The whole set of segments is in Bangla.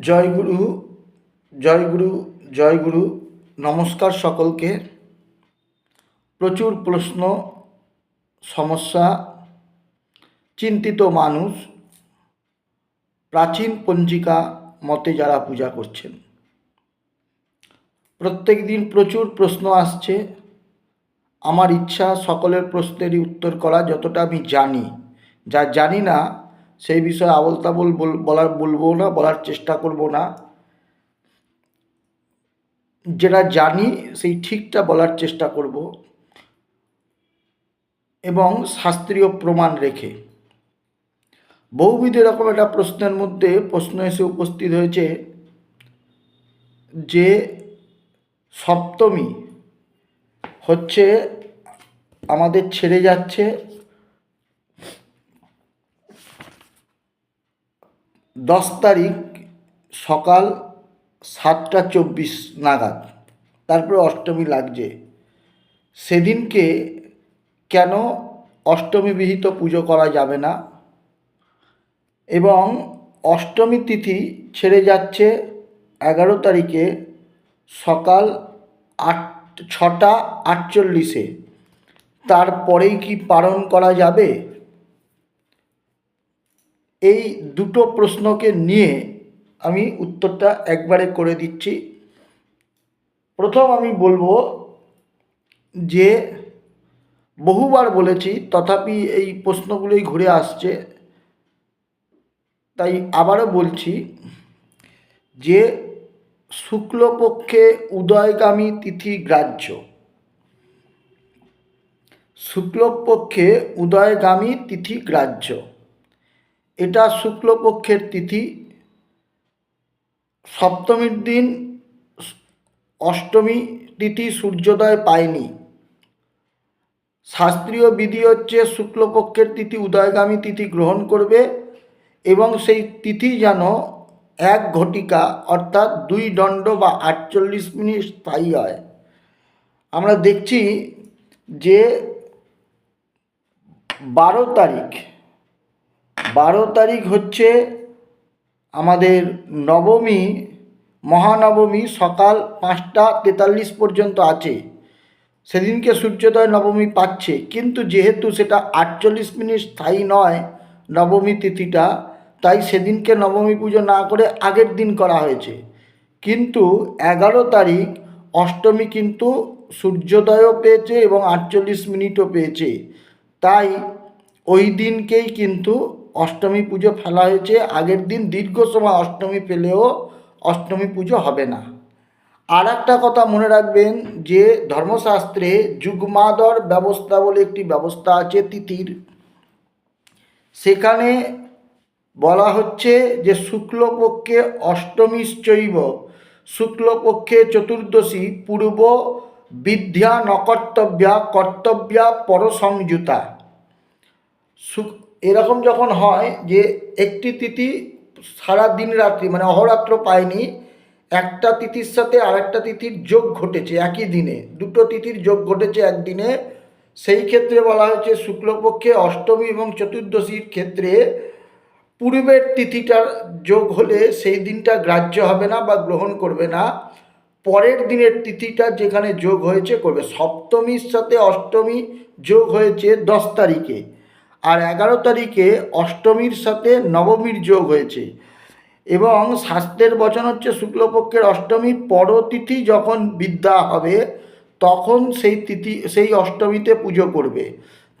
জয়গুরু জয়গুরু জয়গুরু, নমস্কার সকলকে। প্রচুর প্রশ্ন, সমস্যা, চিন্তিত মানুষ, প্রাচীন পঞ্জিকা মতে যারা পূজা করছেন। প্রত্যেক দিন প্রচুর প্রশ্ন আসছে। আমার ইচ্ছা সকলের প্রশ্নেরই উত্তর করা, যতটা আমি জানি। যা জানি না সেই বিষয়ে আবল তাবল বলার, বলব না, বলার চেষ্টা করব না। যেটা জানি, সেই ঠিকটা বলার চেষ্টা করব। এবং শাস্ত্রীয় প্রমাণ রেখে। বহুবিধ এরকম একটা প্রশ্নের মধ্যে প্রশ্ন এসে উপস্থিত হয়েছে যে সপ্তমী হচ্ছে আমাদের ছেড়ে যাচ্ছে দশ তারিখ সকাল সাতটা চব্বিশ নাগাদ। তারপরে অষ্টমী লাগছে। সেদিনকে কেন অষ্টমী বিহিত পুজো করা যাবে না? এবং অষ্টমী তিথি ছেড়ে যাচ্ছে এগারো তারিখে সকাল আট, ছটা আটচল্লিশে। তারপরেই কি পালন করা যাবে? এই দুটো প্রশ্নকে নিয়ে আমি উত্তরটা একবারে করে দিচ্ছি। প্রথম আমি বলব যে, বহুবার বলেছি, তথাপি এই প্রশ্নগুলোই ঘুরে আসছে। তাই আবারও বলছি যে, শুক্লপক্ষে উদয়গামী তিথি গ্রাহ্য। শুক্লপক্ষে উদয়গামী তিথি গ্রাহ্য। এটা শুক্লপক্ষের তিথি। সপ্তমীর দিন অষ্টমী তিথি সূর্যোদয় পায়নি। শাস্ত্রীয় বিধি হচ্ছে শুক্লপক্ষের তিথি উদয়গামী তিথি গ্রহণ করবে এবং সেই তিথি যেন এক ঘটিকা অর্থাৎ দুই দণ্ড বা আটচল্লিশ মিনিট স্থায়ী হয়। আমরা দেখছি যে বারো তারিখ বারো তারিখ হচ্ছে আমাদের নবমী, মহানবমী সকাল পাঁচটা তেতাল্লিশ পর্যন্ত আছে। সেদিনকে সূর্যোদয়, নবমী পাচ্ছে। কিন্তু যেহেতু সেটা আটচল্লিশ মিনিট স্থায়ী নয় নবমী তিথিটা, তাই সেদিনকে নবমী পুজো না করে আগের দিন করা হয়েছে। কিন্তু এগারো তারিখ অষ্টমী কিন্তু সূর্যোদয়ও পেয়েছে এবং আটচল্লিশ মিনিটও পেয়েছে। তাই ওই দিনকেই কিন্তু অষ্টমী পুজো ফেলা হয়েছে, আগের দিন দীর্ঘ সময় অষ্টমী ফেলেও অষ্টমী পুজো হবে না। আর একটা কথা মনে রাখবেন যে ধর্মশাস্ত্রে যুগ্মাদর ব্যবস্থা বলে একটি ব্যবস্থা আছে তিথির সেখানে বলা হচ্ছে যে শুক্লপক্ষে অষ্টমীশ্চৈব, শুক্লপক্ষে চতুর্দশী, পূর্ব বিদ্যা নকর্তব্যা, কর্তব্যা, পরসংযুতা। এরকম যখন হয় যে একটি তিথি সারা দিন রাত্রি মানে অহরাত্র পায়নি, একটা তিথির সাথে আরেকটা তিথির যোগ ঘটেছে একই দিনে, দুটো তিথির যোগ ঘটেছে একদিনে, সেই ক্ষেত্রে বলা হয়েছে শুক্লপক্ষে অষ্টমী এবং চতুর্দশীর ক্ষেত্রে পূর্বের তিথিটার যোগ হলে সেই দিনটা গ্রাহ্য হবে না বা গ্রহণ করবে না, পরের দিনের তিথিটা যেখানে যোগ হয়েছে করবে। সপ্তমীর সাথে অষ্টমী যোগ হয়েছে দশ তারিখে। আর এগারো তারিখে অষ্টমীর সাথে নবমীর যোগ হয়েছে। এবং শাস্ত্রের বচন হচ্ছে, শুক্লপক্ষের অষ্টমী পরতিথি যখন বিদ্যা হবে, তখন সেই তিথি, সেই অষ্টমীতে পুজো করবে।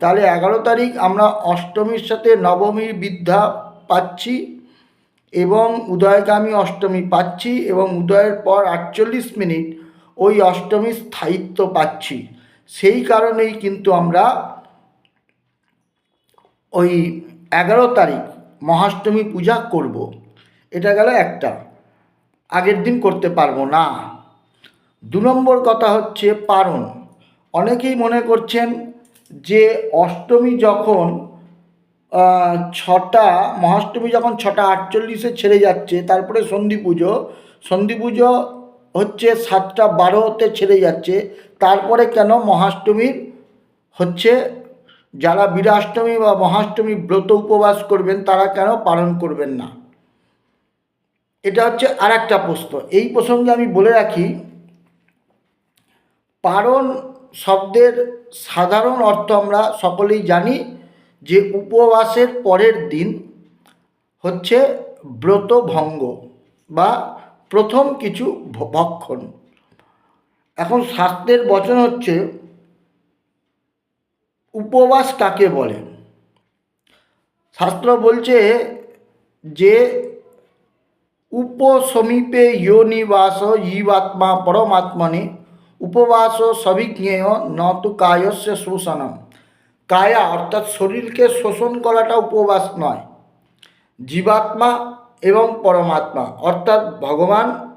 তাহলে এগারো তারিখ আমরা অষ্টমীর সাথে নবমীর বিদ্যা পাচ্ছি এবং উদয়গামী অষ্টমী পাচ্ছি এবং উদয়ের পর আটচল্লিশ মিনিট ওই অষ্টমীর স্থায়িত্ব পাচ্ছি। সেই কারণেই কিন্তু আমরা ওই এগারো তারিখ মহাষ্টমী পূজা করব। এটা গেল একটা। আগের দিন করতে পারব না। দু নম্বর কথা হচ্ছে পারণ। অনেকেই মনে করছেন যে অষ্টমী যখন ছটা, মহাষ্টমী যখন ছটা আটচল্লিশে ছেড়ে যাচ্ছে, তারপরে সন্ধি পুজো। সন্ধি পুজো হচ্ছে সাতটা বারোতে ছেড়ে যাচ্ছে। তারপরে কেন মহাষ্টমীর হচ্ছে যারা বীরাষ্টমী বা মহাষ্টমী ব্রত উপবাস করবেন, তারা কেন পালন করবেন না? এটা হচ্ছে আর একটা প্রশ্ন। এই প্রসঙ্গে আমি বলে রাখি, পারণ শব্দের সাধারণ অর্থ আমরা সকলেই জানি যে উপবাসের পরের দিন হচ্ছে ব্রত ভঙ্গ বা প্রথম কিছু ভক্ষণ। এখন শাস্ত্রের বচন হচ্ছে উপবাস কাকে বলে? শাস্ত্র বলছে যে, উপসমীপে যোনিবাস জীবাত্মা পরমাত্মনে উপবাস সবিজ্ঞেয় ন তু কায়স্য শোষণম। কায়া অর্থাৎ শরীরকে শোষণ করাটা উপবাস নয়। জীবাত্মা এবং পরমাত্মা, অর্থাৎ ভগবান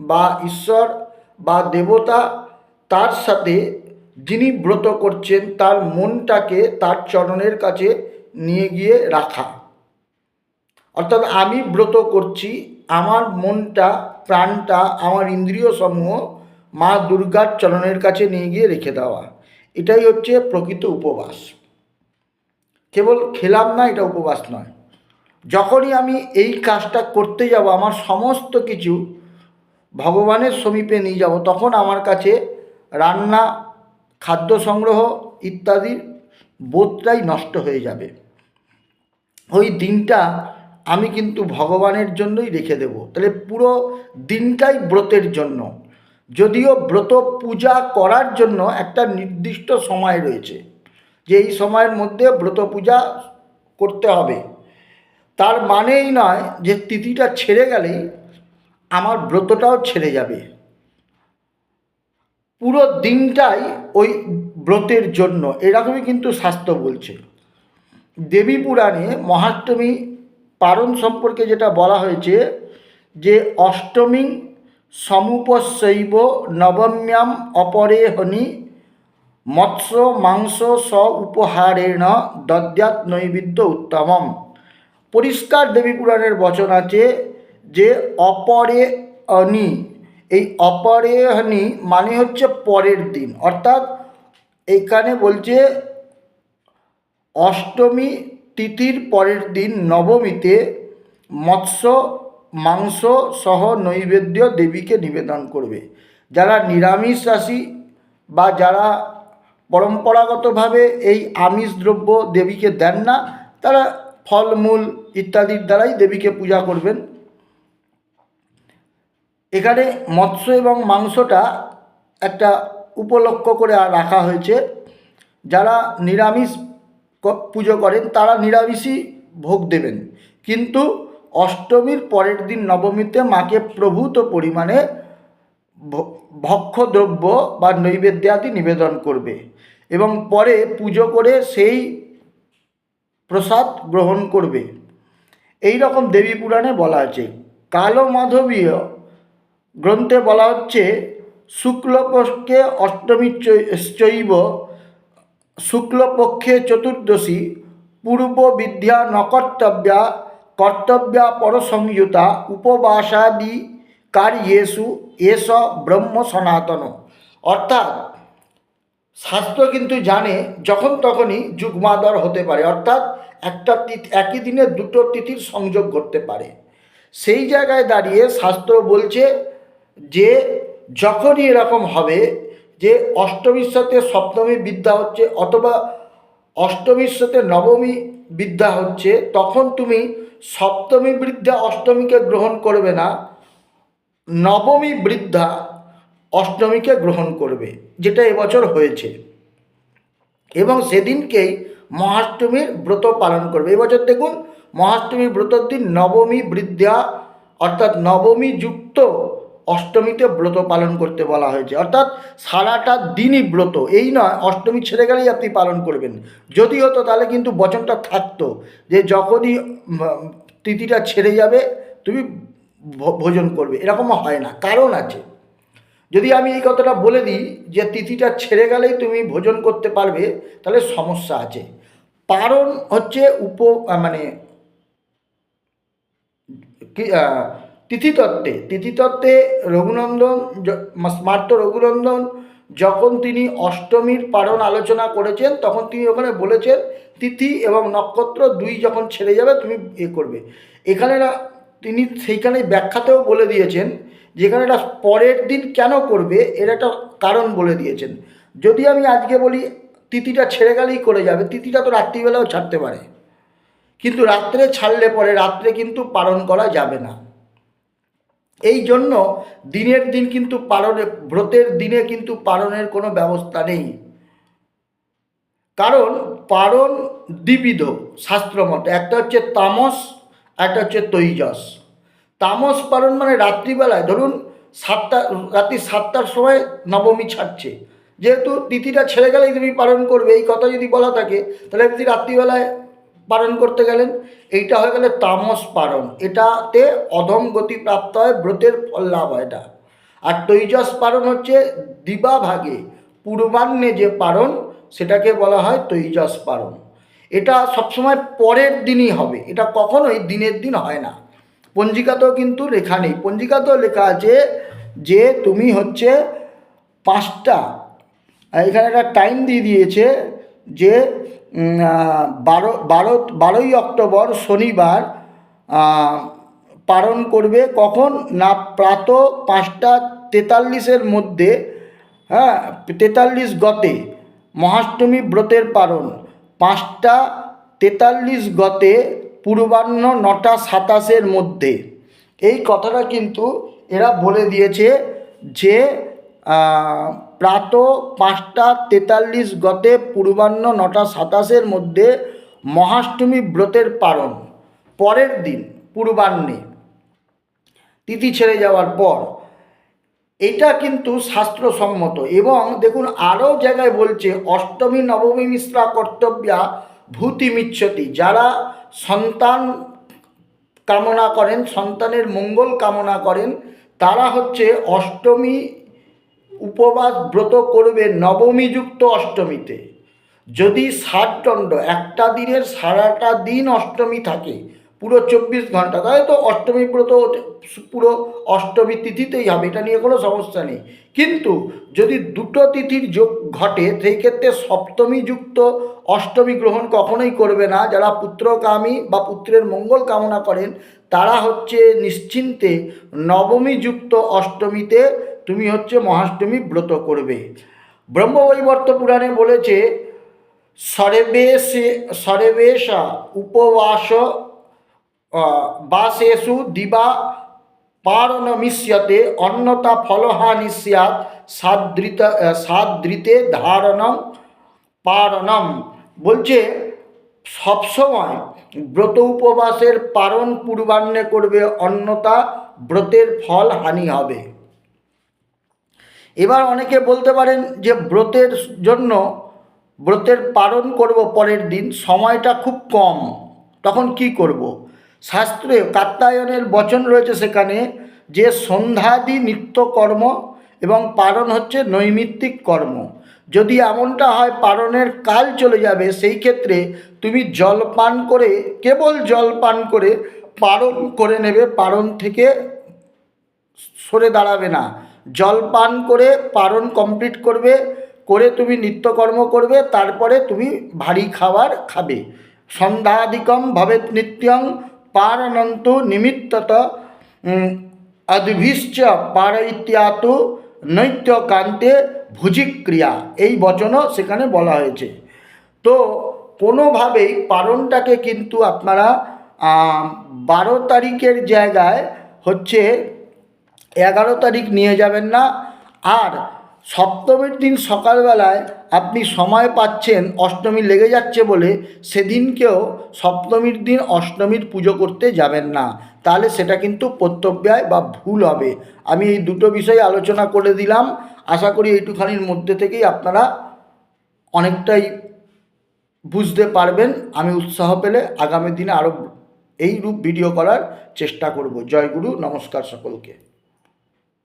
বা ঈশ্বর বা দেবতা, তার সাথে যিনি ব্রত করছেন, তার মনটাকে তার চরণের কাছে নিয়ে গিয়ে রাখা। অর্থাৎ আমি ব্রত করছি, আমার মনটা, প্রাণটা, আমার ইন্দ্রিয় সমূহ মা দুর্গার চরণের কাছে নিয়ে গিয়ে রেখে দেওয়া। এটাই হচ্ছে প্রকৃত উপবাস। কেবল খেলাম না, এটা উপবাস নয়। যখনই আমি এই কাজটা করতে যাব, আমার সমস্ত কিছু ভগবানের সমীপে নিয়ে যাব, তখন আমার কাছে রান্না খাদ্য সংগ্রহ ইত্যাদির বোধটাই নষ্ট হয়ে যাবে। ওই দিনটা আমি কিন্তু ভগবানের জন্যই রেখে দেব। তাহলে পুরো দিনটাই ব্রতের জন্য। যদিও ব্রত পূজা করার জন্য একটা নির্দিষ্ট সময় রয়েছে, যে এই সময়ের মধ্যে ব্রত পূজা করতে হবে। তার মানেই নয় যে তিথিটা ছেড়ে গেলেই আমার ব্রতটাও ছেড়ে যাবে। পুরো দিনটাই ওই ব্রতের জন্য, এরকমই কিন্তু শাস্ত্র বলছে। দেবী পুরাণে মহাষ্টমী পারণ সম্পর্কে যেটা বলা হয়েছে যে, অষ্টমী সমুপশৈব নবম্যাম অপরে হনি মৎস্য মাংস স উপহারেণ দদ্যাত নৈবেদ্য উত্তমম। পরিষ্কার দেবী পুরাণের বচন আছে যে, অপরে অনি এই অপরে হনি মানে হচ্ছে পরের দিন। অর্থাৎ এইখানে বলছে অষ্টমী তিথির পরের দিন নবমীতে মৎস্য, মাংস সহ নৈবেদ্য দেবীকে নিবেদন করবে। যারা নিরামিষ রাশি বা যারা পরম্পরাগতভাবে এই আমিষ দ্রব্য দেবীকে দেন না, তারা ফলমূল ইত্যাদির দ্বারাই দেবীকে পূজা করবেন। এখানে মৎস্য এবং মাংসটা একটা উপলক্ষ করে রাখা হয়েছে। যারা নিরামিষ পুজো করেন, তারা নিরামিষই ভোগ দেবেন। কিন্তু অষ্টমীর পরের দিন নবমীতে মাকে প্রভূত পরিমাণে ভক্ষদ্রব্য বা নৈবেদ্যাদি নিবেদন করবে এবং পরে পুজো করে সেই প্রসাদ গ্রহণ করবে। এই রকম দেবী পুরাণে বলা আছে কালো মাধবীয় গ্রন্থে বলা হচ্ছে, শুক্লপক্ষে অষ্টমী চৈব, শুক্লপক্ষে চতুর্দশী পূর্ব বিদ্যা নকর্তব্যা, কর্তব্যা পরসংযুতা উপবাসাদি কার্যেষু এস ব্রহ্ম সনাতন। অর্থাৎ, শাস্ত্র কিন্তু জানে যখন তখনই যুগ্মাদর হতে পারে। অর্থাৎ, একটা একই দিনে দুটো তিথির সংযোগ করতে পারে। সেই জায়গায় দাঁড়িয়ে শাস্ত্র বলছে যে যখনই এরকম হবে, যে অষ্টমীর সাথে সপ্তমী বিদ্যা হচ্ছে অথবা অষ্টমীর সাথে নবমী বিদ্যা হচ্ছে, তখন তুমি সপ্তমী বৃদ্ধা অষ্টমীকে গ্রহণ করবে না, নবমী বৃদ্ধা অষ্টমীকে গ্রহণ করবে, যেটা এবছর হয়েছে। এবং সেদিনকেই মহাষ্টমীর ব্রত পালন করবে। এবছর দেখুন, মহাষ্টমীর ব্রতর দিন নবমী বৃদ্ধা অর্থাৎ নবমী যুক্ত অষ্টমীতে ব্রত পালন করতে বলা হয়েছে। অর্থাৎ সারাটা দিনই ব্রত। এই নয়, অষ্টমী ছেড়ে গেলেই আপনি পালন করবেন। যদি হতো তাহলে কিন্তু বচনটা থাকতো যে যখনই তিথিটা ছেড়ে যাবে, তুমি ভোজন করবে। এরকম হয় না। কারণ আছে, যদি আমি এই কথাটা বলে দিই যে তিথিটা ছেড়ে গেলেই তুমি ভোজন করতে পারবে, তাহলে সমস্যা আছে। পারণ হচ্ছে উপ মানে কি তিথিতত্ত্বে তিথিতত্ত্বে রঘুনন্দন স্মার্ত রঘুনন্দন যখন তিনি অষ্টমীর পারণ আলোচনা করেছেন, তখন তিনি ওখানে বলেছেন, তিথি এবং নক্ষত্র দুই যখন ছেড়ে যাবে, তুমি এ করবে। এখানে তিনি সেইখানে ব্যাখ্যাতেও বলে দিয়েছেন যেখানে এটা পরের দিন কেন করবে, এর একটা কারণ বলে দিয়েছেন। যদি আমি আজকে বলি, তিথিটা ছেড়ে গেলেই করে যাবে, তিথিটা তো রাত্রিবেলাও ছাড়তে পারে। কিন্তু রাত্রে ছাড়লে পরে, রাত্রে কিন্তু পালন করা যাবে না। এই জন্য দিনের দিন কিন্তু পালনে, ব্রতের দিনে কিন্তু পালনের কোনো ব্যবস্থা নেই। কারণ পারণ দ্বিবিধ শাস্ত্র মতে একটা হচ্ছে তামস, একটা হচ্ছে তৈজস। তামস পালন মানে রাত্রিবেলায়, ধরুন সাতটা, রাত্রি সাতটার সময় নবমী ছাড়ছে। যেহেতু তিথিটা ছেড়ে গেলেই তুমি পালন করবে, এই কথা যদি বলা থাকে, তাহলে আপনি রাত্রিবেলায় পালন করতে গেলেন। এইটা হয়ে গেলে তামস পারণ এটাতে অধম গতি প্রাপ্ত হয়, ব্রতের ফল লাভ হয় এটা। আর তৈজস পারণ হচ্ছে দিবাভাগে পূর্বাহ্নে যে পারণ সেটাকে বলা হয় তৈজস পারণ এটা সবসময় পরের দিনই হবে। এটা কখনোই দিনের দিন হয় না। পঞ্জিকাতেও কিন্তু লেখা নেই। পঞ্জিকাতেও লেখা আছে যে তুমি হচ্ছে পাঁচটা। এখানে একটা টাইম দিয়ে দিয়েছে যে বারো বারো, বারোই অক্টোবর শনিবার পালন করবে কখন? না, প্রাত পাঁচটা তেতাল্লিশের মধ্যে হ্যাঁ তেতাল্লিশ গতে, মহাষ্টমী ব্রতের পালন। পাঁচটা তেতাল্লিশ গতে, পূর্বাহ্ন নটা সাতাশের মধ্যে। এই কথাটা কিন্তু এরা বলে দিয়েছে যে প্রাত পাঁচটা তেতাল্লিশ গতে পূর্বাহ্ন নটা সাতাশের মধ্যে মহাষ্টমী ব্রতের পালন। পরের দিন পূর্বাহ্নে। তিথি ছেড়ে যাওয়ার পর। এটা কিন্তু শাস্ত্রসম্মত এবং দেখুন আরও জায়গায় বলছে, অষ্টমী, নবমী মিশ্রা কর্তব্যা ভূতি মিচ্ছতি। যারা সন্তান কামনা করেন, সন্তানের মঙ্গল কামনা করেন, তারা হচ্ছে অষ্টমী উপবাস ব্রত করবে নবমীযুক্ত অষ্টমীতে। যদি ষাটদণ্ড একটা দিনের সারাটা দিন অষ্টমী থাকে, পুরো চব্বিশ ঘণ্টা তাহলে তো অষ্টমী ব্রত পুরো অষ্টমী তিথিতেই হবে, এটা নিয়ে কোনো সমস্যা নেই। কিন্তু যদি দুটো তিথির যোগ ঘটে, সেই ক্ষেত্রে সপ্তমী যুক্ত অষ্টমী গ্রহণ কখনোই করবে না। যারা পুত্রকামী বা পুত্রের মঙ্গল কামনা করেন, তারা হচ্ছে নিশ্চিন্তে নবমী যুক্ত অষ্টমীতে তুমি হচ্ছে মহাষ্টমী ব্রত করবে। ব্রহ্মবৈবর্ত পুরাণে বলেছে, সর্বেশে সর্বেশা উপবাস বাসেষু দিবা পারণমিষ্যতে অন্যতা ফলহানি স্যাৎ, সাদৃত সাদৃতে ধারণম পারণম বলছে, সবসময় ব্রত উপবাসের পারণ পূর্বাহ্নে করবে অন্যতা ব্রতের ফল হানি হবে। এবার অনেকে বলতে পারেন যে ব্রতের জন্য ব্রতের পালন করব পরের দিন, সময়টা খুব কম। তখন কি করব। শাস্ত্রে কাত্তায়নের বচন রয়েছে সেখানে যে সন্ধ্যাদি নিত্যকর্ম এবং পালন হচ্ছে নৈমিত্তিক কর্ম। যদি এমনটা হয় পালনের কাল চলে যাবে, সেই ক্ষেত্রে তুমি জল পান করে, কেবল জল পান করে পালন করে নেবে, পালন থেকে সরে দাঁড়াবে না। জল পান করে পারণ কমপ্লিট করবে, করে তুমি নিত্যকর্ম করবে, তারপরে তুমি ভারী খাবার খাবে। সন্ধ্যাধিকম ভবেত নিত্যং পারণন্ত নিমিত্তত অদ্ভিশ্চ পার পারইত্যাত নৈত্যকান্তে ভুজিক্রিয়া। এই বচনও সেখানে বলা হয়েছে। তো কোনোভাবেই পালনটাকে কিন্তু আপনারা বারো তারিখের জায়গায় হচ্ছে এগারো তারিখ নিয়ে যাবেন না। আর সপ্তমীর দিন সকালবেলায় আপনি সময় পাচ্ছেন, অষ্টমী লেগে যাচ্ছে বলে সেদিনকেও সপ্তমীর দিন অষ্টমীর পুজো করতে যাবেন না। তাহলে সেটা কিন্তু প্রত্যব্যায় বা ভুল হবে। আমি এই দুটো বিষয়ে আলোচনা করে দিলাম। আশা করি এইটুখানির মধ্যে থেকেই আপনারা অনেকটাই বুঝতে পারবেন। আমি উৎসাহ পেলে আগামী দিনে আরও এই রূপ ভিডিও করার চেষ্টা করব। জয় গুরু, নমস্কার সকলকে।